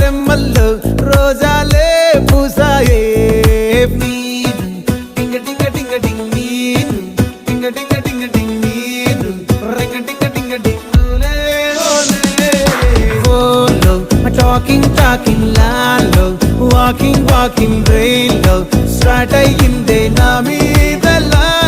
రెమ్మల్లో రోజాలే పూసాయే. మీను టింగ టింగ టింగ టింగ్ మీను. టింగ టింగ టింగ టింగ్ మీను. రింగ టింగ టింగ టింగ్ టాకింగ్ టాకింగ్ లాల్లో వాకింగ్ వాకింగ్ రైల్లో స్టార్ట్ అయ్యింది